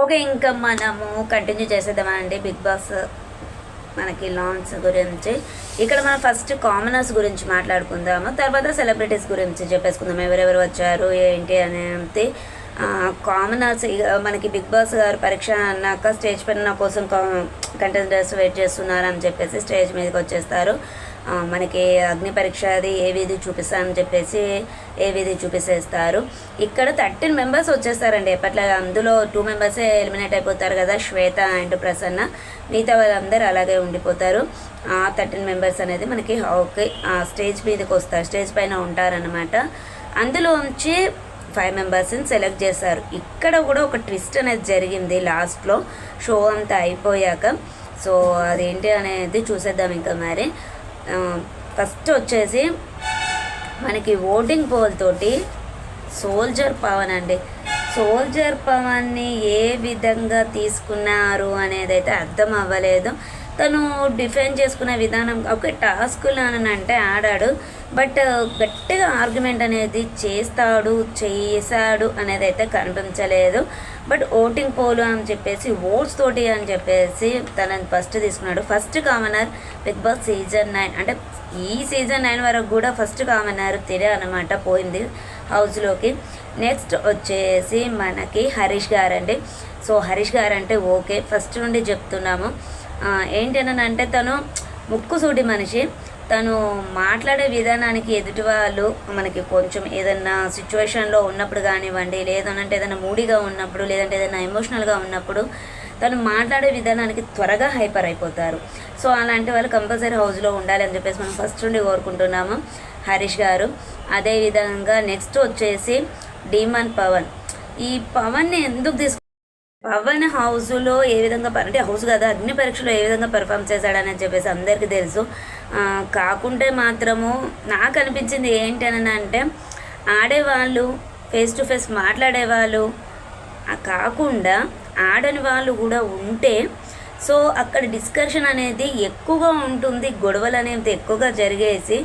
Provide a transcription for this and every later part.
Okay ఇంకా మనము continue చేసేద్దామండి బిగ్ బాస్ మనకి లాంగ్స్ గురించి. ఇక్కడ మనం ఫస్ట్ కామనర్స్ గురించి మాట్లాడుకుందాము. తర్వాత సెలబ్రిటీస్ గురించి చెప్పేసుకుందాం ఎవరెవరు వచ్చారు ఏంటి అనేది కామనర్స్ మనకి బిగ్ బాస్ గారు పరీక్ష అన్నాక స్టేజ్ పైన నా కోసం కంటెంటర్స్ వెయిట్ చేస్తున్నారు అని చెప్పేసి స్టేజ్ మీదకి వచ్చేస్తారు. మనకి అగ్ని పరీక్ష అది ఏ విధి చూపిస్తానని చెప్పేసి ఏ విధి చూపిసేస్తారు. ఇక్కడ థర్టీన్ మెంబర్స్ వచ్చేస్తారండి. ఎప్పట్లో అందులో టూ మెంబర్సే ఎలిమినేట్ అయిపోతారు కదా శ్వేత అండ్ ప్రసన్న. మిగతా వాళ్ళందరూ అలాగే ఉండిపోతారు. ఆ థర్టీన్ మెంబర్స్ అనేది మనకి ఓకే ఆ స్టేజ్ మీదకి వస్తారు. స్టేజ్ పైన ఉంటారనమాట అందులోంచి ఫైవ్ మెంబర్స్ని సెలెక్ట్ చేశారు ఇక్కడ కూడా ఒక ట్విస్ట్ అనేది జరిగింది లాస్ట్లో. షో అంతా అయిపోయాక. సో అదేంటి అనేది చూసేద్దాం ఇంకా మరి. ఫస్ట్ వచ్చేసి మనకి ఓటింగ్ పోల్ తోటి సోల్జర్ పవన్ అండి. సోల్జర్ పవన్ని ఏ విధంగా తీసుకున్నారు అనేది అయితే అర్థం అవ్వలేదు. తను డిఫెండ్ చేసుకునే విధానం ఒక టాస్క్లు అని అంటే ఆడాడు. బట్ గట్టిగా ఆర్గ్యుమెంట్ అనేది చేస్తాడు చేశాడు అనేది అయితే కనిపించలేదు. బట్ ఓటింగ్ పోలు అని చెప్పేసి ఓట్స్ తోటి అని చెప్పేసి తనని ఫస్ట్ తీసుకున్నాడు. First commoner big boss season nine. అంటే ఈ సీజన్ నైన్ వరకు కూడా ఫస్ట్ కామనర్ తిరే అనమాట పోయింది హౌస్లోకి నెక్స్ట్ వచ్చేసి మనకి హరీష్ గారండి. సో హరీష్ గారు అంటే ఓకే. ఫస్ట్ నుండి చెప్తున్నాము. ఏంటనంటే తను ముక్కుసూటి మనిషి. తను మాట్లాడే విధానానికి ఎదుటి వాళ్ళు మనకి కొంచెం ఏదన్నా సిచ్యువేషన్లో ఉన్నప్పుడు కానివ్వండి లేదనంటే ఏదైనా మూడీగా ఉన్నప్పుడు లేదంటే ఏదైనా ఎమోషనల్గా ఉన్నప్పుడు తను మాట్లాడే విధానానికి త్వరగా హైపర్ అయిపోతారు. సో అలాంటి వాళ్ళు కంపల్సరీ హౌస్లో ఉండాలి అని చెప్పేసి మనం ఫస్ట్ నుండి కోరుకుంటున్నాము. హరీష్ గారు అదేవిధంగా నెక్స్ట్ వచ్చేసి డీమన్ పవన్. ఈ పవన్ని ఎందుకు తీసుకు పవన్ హౌస్లో ఏ విధంగా అంటే హౌస్ కదా అగ్ని పరీక్షలో ఏ విధంగా పెర్ఫామ్ చేశాడని చెప్పేసి అందరికీ తెలుసు. కాకుంటే మాత్రము నాకు అనిపించింది ఏంటి అంటే ఆడేవాళ్ళు ఫేస్ టు ఫేస్ మాట్లాడేవాళ్ళు కాకుండా ఆడని వాళ్ళు కూడా ఉంటే సో అక్కడ డిస్కషన్ అనేది ఎక్కువగా ఉంటుంది గొడవలు అనేది ఎక్కువగా జరిగేసి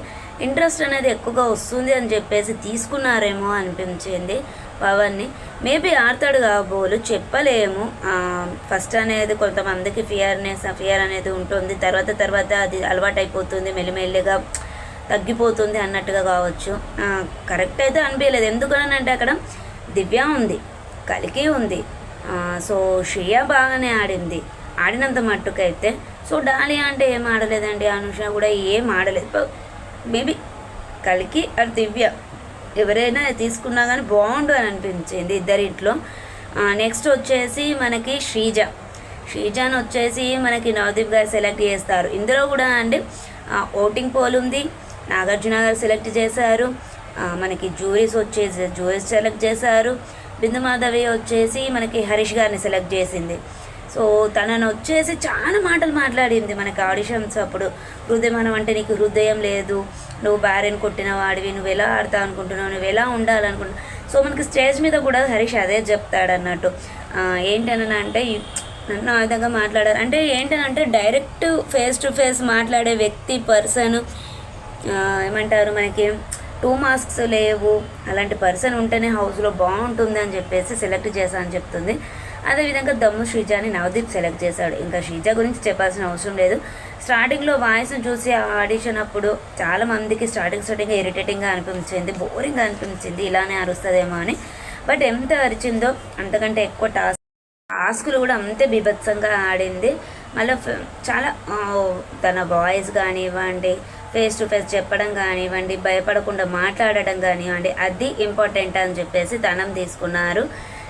ఇంట్రెస్ట్ అనేది ఎక్కువగా వస్తుంది అని చెప్పేసి తీసుకున్నారేమో అనిపించింది. పవన్ని మేబీ ఆడతాడు కాబోలు చెప్పలేము. ఫస్ట్ అనేది కొంతమందికి ఫియర్నెస్ ఫియర్ అనేది ఉంటుంది. తర్వాత తర్వాత అది అలవాటు అయిపోతుంది మెల్లిమెల్లిగా తగ్గిపోతుంది అన్నట్టుగా కావచ్చు. కరెక్ట్ అయితే అనిపించలేదు ఎందుకనంటే అక్కడ దివ్య ఉంది. కలికి ఉంది. సో షియా బాగానే ఆడింది. ఆడినంత మట్టుకైతే. సో డాలియా అంటే ఏం ఆడలేదండి? అనుష కూడా ఏం ఆడలేదు. మేబీ కలికి అది దివ్య. ఎవరైనా తీసుకున్నా కానీ బాగుండు అని అనిపించింది ఇద్దరింట్లో. నెక్స్ట్ వచ్చేసి మనకి శ్రీజ. శ్రీజాన్ వచ్చేసి మనకి నవదీప్ గారు సెలెక్ట్ చేస్తారు. ఇందులో కూడా అండి ఓటింగ్ పోల్ ఉంది. నాగార్జున గారు సెలెక్ట్ చేశారు. మనకి జ్యూరీస్ వచ్చేసి జూరీస్ సెలెక్ట్ చేశారు. బిందు మాధవి వచ్చేసి మనకి హరీష్ గారిని సెలెక్ట్ చేసింది. సో తనను వచ్చేసి చాలా మాటలు మాట్లాడింది మనకి ఆడిషన్స్ అప్పుడు. హృదయం అంటే నీకు హృదయం లేదు నువ్వు భార్యను కొట్టిన వాడివి నువ్వు ఎలా ఆడతావు అనుకుంటున్నావు నువ్వు ఎలా ఉండాలనుకుంటున్నావు? సో మనకి స్టేజ్ మీద కూడా హరీష్ అదే చెప్తాడు అన్నట్టు అంటే నన్ను ఆ విధంగా మాట్లాడారు. అంటే ఏంటనంటే డైరెక్ట్ ఫేస్ టు ఫేస్ మాట్లాడే వ్యక్తి పర్సన్ ఏమంటారు మనకి టూ మాస్క్స్ లేవు. అలాంటి పర్సన్ ఉంటేనే హౌస్లో బాగుంటుంది అని చెప్పేసి సెలెక్ట్ చేశా అని చెప్తుంది. అదేవిధంగా దమ్ము శ్రీజాని నవదీప్ సెలెక్ట్ చేశాడు. ఇంకా శ్రీజ గురించి చెప్పాల్సిన అవసరం లేదు. స్టార్టింగ్లో వాయిస్ని చూసి ఆ ఆడిషన్ అప్పుడు చాలా మందికి స్టార్టింగ్ స్టార్టింగ్ ఇరిటేటింగ్గా అనిపించింది బోరింగ్గా అనిపించింది. ఇలానే అరుస్తుందేమో అని. బట్ ఎంత అరిచిందో అంతకంటే ఎక్కువ టాస్క్ టాస్కులు కూడా అంతే బీభత్సంగా ఆడింది. మళ్ళీ చాలా తన వాయిస్ కానివ్వండి ఫేస్ టు ఫేస్ చెప్పడం కానివ్వండి భయపడకుండా మాట్లాడడం కానివ్వండి అది ఇంపార్టెంట్ అని చెప్పేసి ధనం తీసుకున్నారు.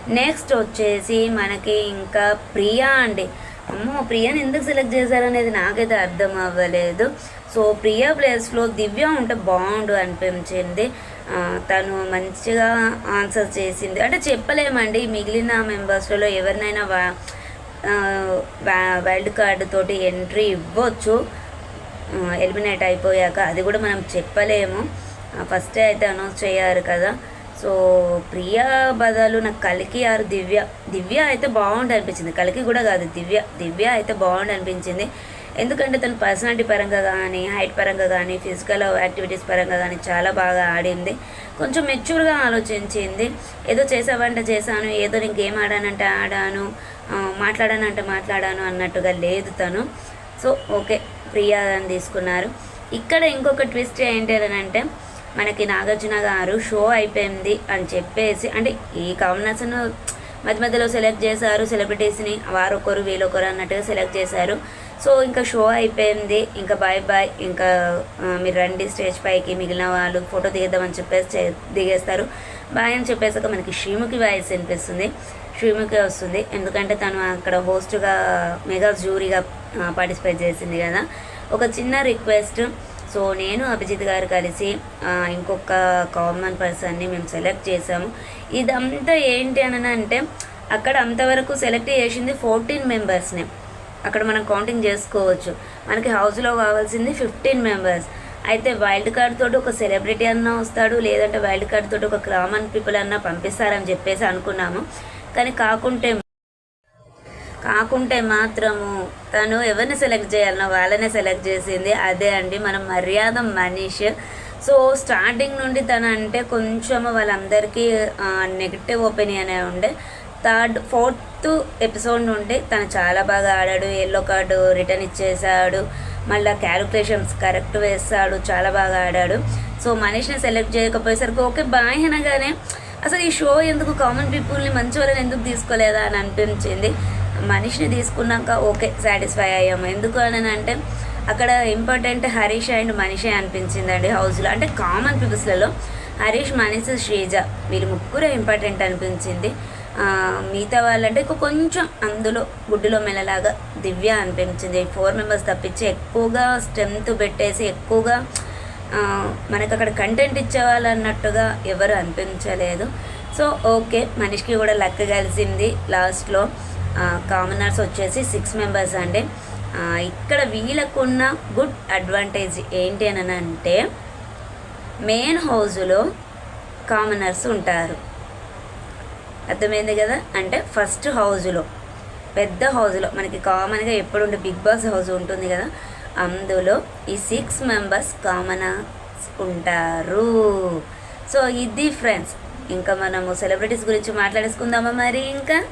నెక్స్ట్ వచ్చేసి మనకి ఇంకా ప్రియా అండి. అమ్మో ప్రియాని ఎందుకు సెలెక్ట్ చేశారనేది నాకైతే అర్థం అవ్వలేదు. సో ప్రియా ప్లేస్లో దివ్య ఉంటే బాగుండు అనిపించింది. తను మంచిగా ఆన్సర్ చేసింది. అంటే చెప్పలేమండి మిగిలిన మెంబర్స్లలో ఎవరినైనా వా వా- వైల్డ్ కార్డు తోటి ఎంట్రీ ఇవ్వచ్చు. ఎలిమినేట్ అయిపోయాక అది కూడా మనం చెప్పలేము. ఫస్టే అయితే అనౌన్స్ చేయారు కదా. సో ప్రియా బదులు నాకు కలికి ఆరు దివ్య. దివ్య అయితే బాగుండి అనిపించింది. కలికి కూడా కాదు దివ్య. దివ్య అయితే బాగుండి అనిపించింది. ఎందుకంటే తను పర్సనాలిటీ పరంగా కానీ హైట్ పరంగా కానీ ఫిజికల్ యాక్టివిటీస్ పరంగా కానీ చాలా బాగా ఆడింది. కొంచెం మెచ్యూర్గా ఆలోచించింది. ఏదో చేసావంటే చేశాను. ఏదో ఇంకేం ఆడానంటే ఆడాను. మాట్లాడానంటే మాట్లాడాను అన్నట్టుగా లేదు తను. So okay. ప్రియా అని తీసుకున్నారు. ఇక్కడ ఇంకొక ట్విస్ట్ ఏంటి అని అంటే మనకి నాగార్జున గారు షో అయిపోయింది అని చెప్పేసి అంటే ఈ కాంబినేషన్ మధ్య మధ్యలో సెలెక్ట్ చేశారు సెలబ్రిటీస్ని వారొకరు వీళ్ళొకరు అన్నట్టుగా సెలెక్ట్ చేశారు. సో ఇంకా షో అయిపోయింది. ఇంకా బాయ్ బాయ్ ఇంకా మీరు రండి స్టేజ్ పైకి మిగిలిన వాళ్ళు ఫోటో దిగేద్దామని చెప్పేసి చే- దిగేస్తారు. బాయ్ అని చెప్పేసాక మనకి శ్రీముఖి వాయిస్ అనిపిస్తుంది శ్రీముఖి వస్తుంది. ఎందుకంటే తను అక్కడ హోస్ట్గా మెగా జ్యూరీగా పార్టిసిపేట్ చేసింది కదా. ఒక చిన్న రిక్వెస్ట్ సో నేను అభిజిత్ గారు కలిసి ఇంకొక కామన్ పర్సన్ని మేము సెలెక్ట్ చేసాము. ఇదంతా ఏంటి అని అంటే అక్కడ అంతవరకు సెలెక్ట్ చేసింది ఫోర్టీన్ మెంబర్స్ని అక్కడ మనం కౌంటింగ్ చేసుకోవచ్చు. మనకి హౌస్లో కావాల్సింది ఫిఫ్టీన్ మెంబర్స్ అయితే వైల్డ్ కార్డ్ తోటి ఒక సెలబ్రిటీ అన్నా వస్తాడు లేదంటే వైల్డ్ కార్డ్ తోటి ఒక కామన్ పీపుల్ అన్నా పంపిస్తారని చెప్పేసి అనుకున్నాము. కానీ కాకుంటే కాకుంటే మాత్రము తను ఎవరిని సెలెక్ట్ చేయాలనో వాళ్ళనే సెలెక్ట్ చేసింది అదే అండి మన మర్యాద మనీష్. సో స్టార్టింగ్ నుండి తన అంటే కొంచెం వాళ్ళందరికీ నెగిటివ్ ఒపీనియన్ ఉండే. థర్డ్ ఫోర్త్ ఎపిసోడ్ నుండి తను చాలా బాగా ఆడాడు. ఎల్లో కార్డు రిటర్న్ ఇచ్చేసాడు మళ్ళీ క్యాలిక్యులేషన్స్ కరెక్ట్ వేస్తాడు. చాలా బాగా ఆడాడు. సో మనీష్ని సెలెక్ట్ చేయకపోయేసరికి ఓకే బాయ్ అనగానే అసలు ఈ షో ఎందుకు కామన్ పీపుల్ని మంచి వాళ్ళని ఎందుకు తీసుకోలేదా అని అనిపించింది. మనిషిని తీసుకున్నాక ఓకే సాటిస్ఫై అయ్యాము. ఎందుకు అని అంటే అక్కడ ఇంపార్టెంట్ హరీష్ అండ్ మనిషే అనిపించిందండి హౌస్లో అంటే కామన్ పీపుల్స్లలో హరీష్ మనీష్ శ్రీజ వీళ్ళు ముగ్గురే ఇంపార్టెంట్ అనిపించింది. మిగతా వాళ్ళంటే ఇంకో కొంచెం అందులో గుడ్డులో మెల్లలాగా దివ్య అనిపించింది. ఫోర్ మెంబర్స్ తప్పించి ఎక్కువగా స్ట్రెంత్ పెట్టేసి ఎక్కువగా మనకు అక్కడ కంటెంట్ ఇచ్చేవాళ్ళు అన్నట్టుగా ఎవరు అనిపించలేదు. సో ఓకే మనిషికి కూడా లక్క కలిసింది లాస్ట్లో కామనర్స్ వచ్చేసి సిక్స్ మెంబర్స్ అండి. ఇక్కడ వీళ్ళకున్న గుడ్ అడ్వాంటేజ్ ఏంటి అని అంటే మెయిన్ హౌజులో కామనర్స్ ఉంటారు. అర్థమైంది కదా? అంటే ఫస్ట్ హౌజ్లో పెద్ద హౌజ్లో మనకి కామన్గా ఎప్పుడు ఉండే బిగ్ బాస్ హౌస్ ఉంటుంది కదా? అందులో ఈ సిక్స్ మెంబర్స్ కామనర్స్ ఉంటారు. సో ఇది ఫ్రెండ్స్ ఇంకా మనము సెలబ్రిటీస్ గురించి మాట్లాడేసుకుందామా మరి ఇంకా?